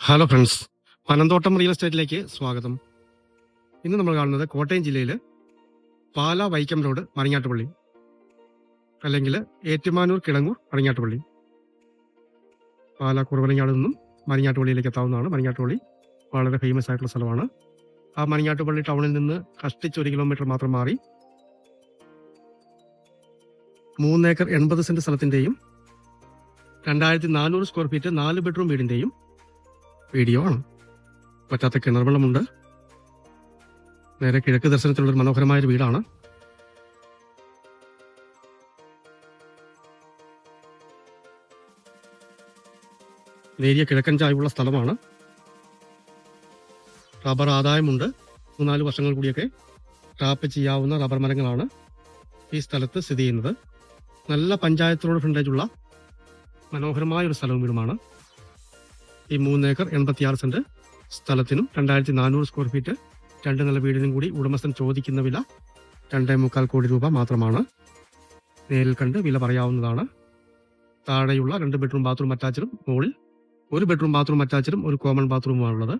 Hello friends Panamthottam real എസ്റ്റേറ്റിലേക്ക് സ്വാഗതം. ഇന്ന് നമ്മൾ കാണുന്നത് കോട്ടയം ജില്ലയിൽ പാല വൈക്കം റോഡ് മറിഞ്ഞാട്ടുപള്ളി അല്ലെങ്കിൽ ഏറ്റുമാനൂർ കിടങ്ങൂർ മറിഞ്ഞാട്ടുപള്ളി പാല കുറുവനങ്ങാട് നിന്നും മറിഞ്ഞാട്ടുപള്ളിയിലേക്ക് എത്താവുന്നതാണ്. മറിഞ്ഞാട്ടുപള്ളി വളരെ ഫേമസ് ആയിട്ടുള്ള സ്ഥലമാണ്. ആ മറിഞ്ഞാട്ടുപള്ളി ടൗണിൽ നിന്ന് കഷ്ടിച്ച് ഒരു കിലോമീറ്റർ മാത്രം മാറി മൂന്നേക്കർ എൺപത് സെന്റ് സ്ഥലത്തിന്റെയും രണ്ടായിരത്തി നാനൂറ് സ്ക്വയർ ഫീറ്റ് നാല് ബെഡ്റൂം വീടിന്റെയും വീഡിയോ ആണ് പറ്റാത്ത കിണർവെള്ളമുണ്ട്. നേരെ കിഴക്ക് ദർശനത്തിലുള്ള ഒരു മനോഹരമായ ഒരു വീടാണ്. നേരിയ കിഴക്കൻ ചായുള്ള സ്ഥലമാണ്. റബ്ബർ ആദായമുണ്ട്. മൂന്നാൽ വർഷങ്ങൾ കൂടിയൊക്കെ ടാപ്പ് ചെയ്യാവുന്ന റബ്ബർ മരങ്ങളാണ് ഈ സ്ഥലത്ത് സ്ഥിതി ചെയ്യുന്നത്. നല്ല പഞ്ചായത്തിനോട് ഫ്രണ്ടേജുള്ള മനോഹരമായ ഒരു സ്ഥലവും വീടുമാണ് ഈ മൂന്ന് ഏക്കർ എൺപത്തിയാറ് സെന്റ് സ്ഥലത്തിനും രണ്ടായിരത്തി നാനൂറ് സ്ക്വയർ ഫീറ്റ് രണ്ട് നില വീടിനും കൂടി ഉടമസ്ഥൻ ചോദിക്കുന്ന വില രണ്ടേ മുക്കാൽ കോടി രൂപ മാത്രമാണ്. നേരിൽ കണ്ട് വില പറയാവുന്നതാണ്. താഴെയുള്ള രണ്ട് ബെഡ്റൂം ബാത്റൂം അറ്റാച്ചിലും മുകളിൽ ഒരു ബെഡ്റൂം ബാത്റൂം അറ്റാച്ചിലും ഒരു കോമൺ ബാത്റൂമുമാണുള്ളത്